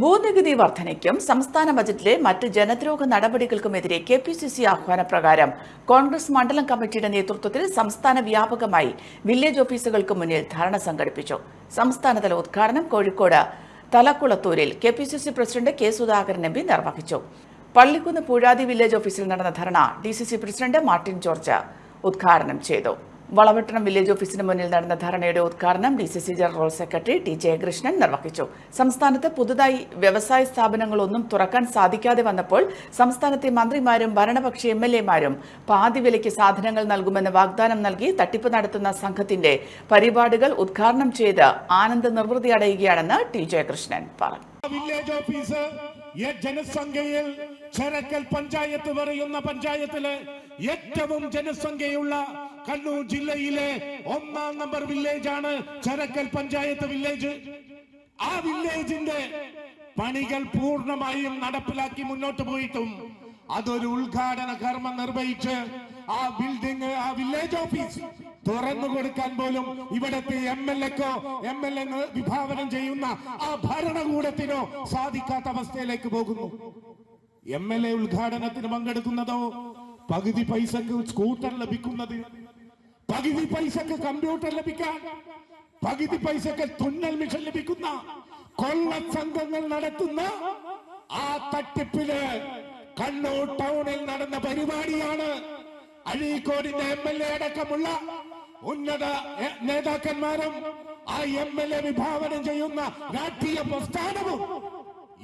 ഭൂനികുതി വർധനയ്ക്കും സംസ്ഥാന ബജറ്റിലെ മറ്റ് ജനദ്രോഹ നടപടികൾക്കുമെതിരെ കെ പി സി സി ആഹ്വാനപ്രകാരം കോൺഗ്രസ് മണ്ഡലം കമ്മിറ്റിയുടെ നേതൃത്വത്തിൽ സംസ്ഥാന വ്യാപകമായി വില്ലേജ് ഓഫീസുകൾക്ക് മുന്നിൽ ധർണ സംഘടിപ്പിച്ചു. സംസ്ഥാനതല ഉദ്ഘാടനം Kozhikode തലക്കുളത്തൂരിൽ K P C C president K Sudhakaran M P നിർവഹിച്ചു. പള്ളിക്കുന്ന് പൂഴാതി വില്ലേജ് ഓഫീസിൽ നടന്ന ധർണ D C C president Martin George ഉദ്ഘാടനം ചെയ്തു. വളവട്ടണം വില്ലേജ് ഓഫീസിന് മുന്നിൽ നടന്ന ധർണയുടെ ഉദ്ഘാടനം D C C general secretary T Jayakrishnan നിർവഹിച്ചു. സംസ്ഥാനത്ത് പുതുതായി വ്യവസായ സ്ഥാപനങ്ങളൊന്നും തുറക്കാൻ സാധിക്കാതെ വന്നപ്പോൾ സംസ്ഥാനത്തെ മന്ത്രിമാരും ഭരണപക്ഷ എം എൽ എമാരും പാതി വിലയ്ക്ക് സാധനങ്ങൾ നൽകുമെന്ന് വാഗ്ദാനം നൽകി തട്ടിപ്പ് നടത്തുന്ന സംഘത്തിന്റെ പരിപാടികൾ ഉദ്ഘാടനം ചെയ്ത് ആനന്ദ നിർവൃതി അടയുകയാണെന്ന് ടി ജയകൃഷ്ണൻ പറഞ്ഞു. വില്ലേജ് ഓഫീസ് ജനസംഖ്യയിൽ ചെറക്കൽ പഞ്ചായത്ത് പറയുന്ന പഞ്ചായത്തിലെ ഏറ്റവും ജനസംഖ്യയുള്ള കണ്ണൂർ ജില്ലയിലെ ഒന്നാം നമ്പർ വില്ലേജ് ആണ് ചെറക്കൽ പഞ്ചായത്ത് വില്ലേജ് ആ വില്ലേജിന്റെ പണികൾ പൂർണമായും നടപ്പിലാക്കി മുന്നോട്ട് പോയിട്ടും അതൊരു ഉദ്ഘാടന കർമ്മം നിർവഹിച്ച് ആ ബിൽഡിംഗ് ആ വില്ലേജ് ഓഫീസ് തുറന്നു കൊടുക്കാൻ പോലും ഇവിടത്തെ എം എൽ എക്കോ എം എൽ എ വിഭാവനം ചെയ്യുന്ന ആ ഭരണകൂടത്തിനോ സാധിക്കാത്ത അവസ്ഥയിലേക്ക് പോകുന്നു. എം എൽ എ ഉദ്ഘാടനത്തിന് പങ്കെടുക്കുന്നതോ പകുതി പൈസക്ക് സ്കൂട്ടർ ലഭിക്കുന്നത് പകുതി പൈസക്ക് കമ്പ്യൂട്ടർ ലഭിക്കാൻ പകുതി പൈസക്ക് തുന്നൽ മിഷൻ ലഭിക്കുന്ന കൊള്ള സംഘങ്ങൾ നടത്തുന്ന ആ തട്ടിപ്പിൽ കണ്ണൂർ ടൗണിൽ നടന്ന പരിപാടിയാണ് അഴീക്കോടിന്റെ എം എൽ എ അടക്കമുള്ള ഉന്നത നേതാക്കന്മാരും ആ എം എൽ എ വിഭാവനം ചെയ്യുന്ന രാഷ്ട്രീയ പ്രസ്ഥാനവും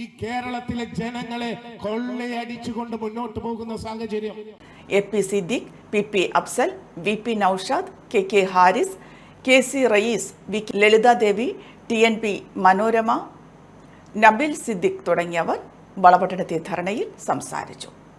ഈ കേരളത്തിലെ ജനങ്ങളെ കൊള്ളയടിച്ചുകൊണ്ട് മുന്നോട്ട് പോകുന്ന സാഹചര്യം. A P Siddique P P Afsal V P Naushad K K Haris K C Rayees V Lalithadevi T N P Manorama Nabil Siddique തുടങ്ങിയവർ വളപട്ടണത്തെ ധർണയിൽ സംസാരിച്ചു.